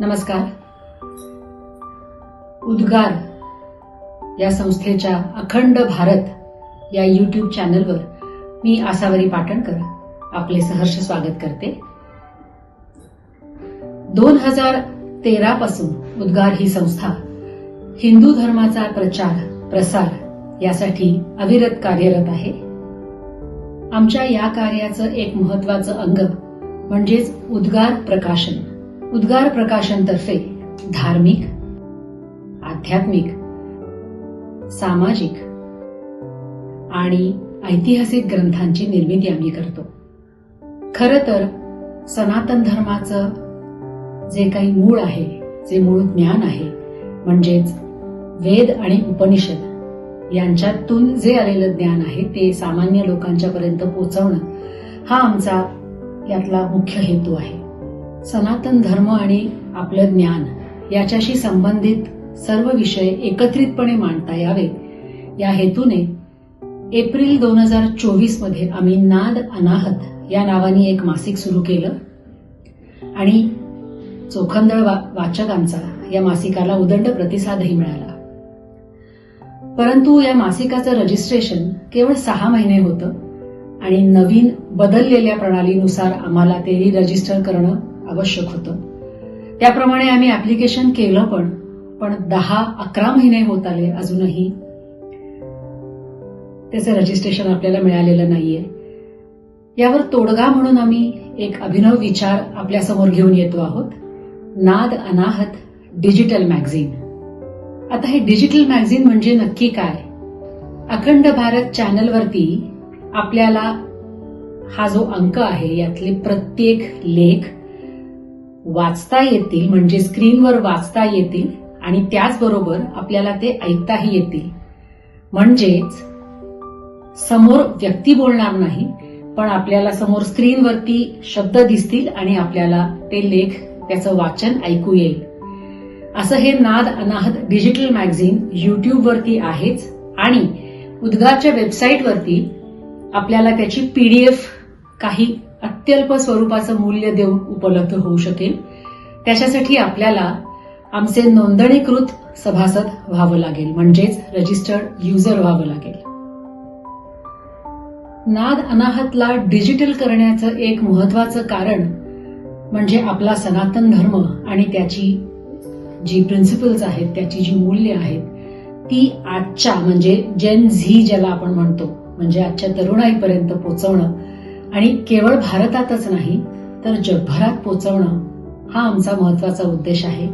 नमस्कार. उद्गार या संस्थेच्या अखंड भारत या यूट्यूब चॅनलवर मी आसावरी पाटणकर आपले सहर्ष स्वागत करते. दोन हजार तेरा पासून उद्गार ही संस्था हिंदू धर्माचा प्रचार प्रसार यासाठी अविरत कार्यरत आहे. आमच्या या कार्याचं एक महत्वाचं अंग म्हणजेच उद्गार प्रकाशन. उद्गार प्रकाशनतर्फे धार्मिक आध्यात्मिक सामाजिक आणि ऐतिहासिक ग्रंथांची निर्मिती आम्ही करतो. खर तर सनातन धर्माचं जे काही मूळ आहे जे मूळ ज्ञान आहे म्हणजेच वेद आणि उपनिषद यांच्यातून जे आलेलं ज्ञान आहे ते सामान्य लोकांच्या पर्यंत पोहोचवणं हा आमचा यातला मुख्य हेतू आहे. सनातन धर्म आणि आपलं ज्ञान याच्याशी संबंधित सर्व विषय एकत्रितपणे मांडता यावेत या हेतूने एप्रिल दोन हजार चोवीसमध्ये आम्ही नाद अनाहत या नावाने एक मासिक सुरू केलं. आणि चोखंदळ वा- वाचकांचा या मासिकाला उदंड प्रतिसादही मिळाला. परंतु या मासिकाचं रजिस्ट्रेशन केवळ सहा महिने होतं आणि नवीन बदललेल्या प्रणालीनुसार आम्हाला ते रजिस्टर करणं आवश्यक होतं. त्याप्रमाणे आम्ही ॲप्लिकेशन केलं पण पण दहा अकरा महिने होत आले अजूनही. त्याचं रजिस्ट्रेशन आपल्याला मिळालेलं नाहीये. यावर तोडगा म्हणून आम्ही एक अभिनव विचार आपल्यासमोर घेऊन येतो आहोत. नाद अनाहत डिजिटल मॅगझिन. आता हे डिजिटल मॅगझिन म्हणजे नक्की काय? अखंड भारत चॅनलवरती आपल्याला हा जो अंक आहे यातले प्रत्येक लेख वाचता येतील म्हणजे स्क्रीनवर वाचता येतील आणि त्याचबरोबर आपल्याला ते ऐकताही येतील. म्हणजेच समोर व्यक्ती बोलणार नाही पण आपल्याला समोर स्क्रीनवरती शब्द दिसतील आणि आपल्याला ते लेख त्याचं वाचन ऐकू येईल. असं हे नाद अनाहत डिजिटल मॅगझिन युट्यूबवरती आहेच आणि उद्गारच्या वेबसाईटवरती आपल्याला त्याची पीडीएफ काही अत्यल्प स्वरूपाचं मूल्य देऊन उपलब्ध होऊ शकेल. त्याच्यासाठी आपल्याला आमचे नोंदणीकृत सभासद व्हावं लागेल. म्हणजेच रजिस्टर्ड युजर व्हावं लागेल. नाद अनाहतला डिजिटल करण्याचं एक महत्वाचं कारण म्हणजे आपला सनातन धर्म आणि त्याची जी प्रिन्सिपल्स आहेत त्याची जी मूल्य आहेत ती आजच्या म्हणजे जेन झी ज्याला आपण म्हणतो म्हणजे आजच्या तरुणाईपर्यंत पोचवणं आणि केवळ भारतातच नाही तर जगभरात पोचवणं हा आमचा महत्त्वाचा उद्देश आहे.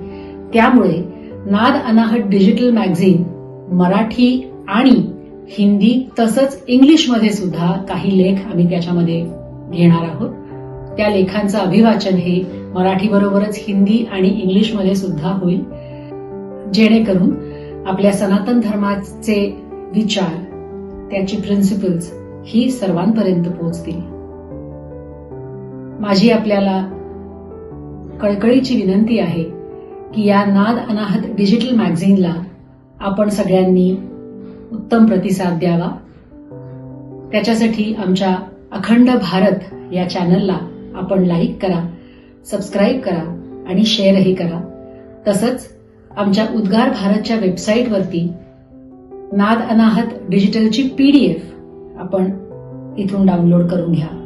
त्यामुळे नाद अनाहत डिजिटल मॅगझिन मराठी आणि हिंदी तसंच इंग्लिशमध्ये सुद्धा काही लेख आम्ही त्याच्यामध्ये घेणार आहोत. त्या लेखांचं अभिवाचन हे मराठी बरोबरच हिंदी आणि इंग्लिशमध्ये सुद्धा होईल. जेणेकरून आपल्या सनातन धर्माचे विचार त्याची प्रिन्सिपल्स ही सर्वांपर्यंत पोहोचतील माझी आपल्याला कळकळीची विनंती आहे की या नाद अनाहत डिजिटल मॅगझिनला आपण सगळ्यांनी उत्तम प्रतिसाद द्यावा. त्याच्यासाठी आमच्या अखंड भारत या चॅनलला आपण लाईक करा सबस्क्राईब करा आणि शेअरही करा. तसंच आमच्या उद्गार भारतच्या वेबसाईटवरती नाद अनाहत डिजिटलची पीडीएफ आपण इथून डाउनलोड करून घ्या.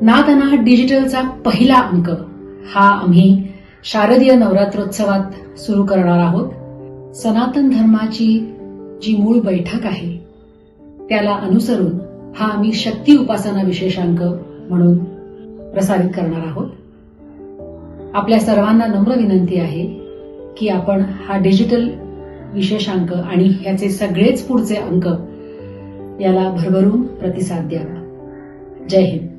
नाद डिजिटलचा पहिला अंक. हा आम्ही शारदीय नवरात्रोत्सवात सुरू करणार आहोत. सनातन धर्माची जी मूळ बैठक आहे त्याला अनुसरून हा आम्ही शक्ती उपासना विशेषांक म्हणून प्रसारित करणार आहोत. आपल्या सर्वांना नम्र विनंती आहे की आपण हा डिजिटल विशेषांक आणि ह्याचे सगळेच पुढचे अंक याला भरभरून प्रतिसाद द्यावा. जय हिंद.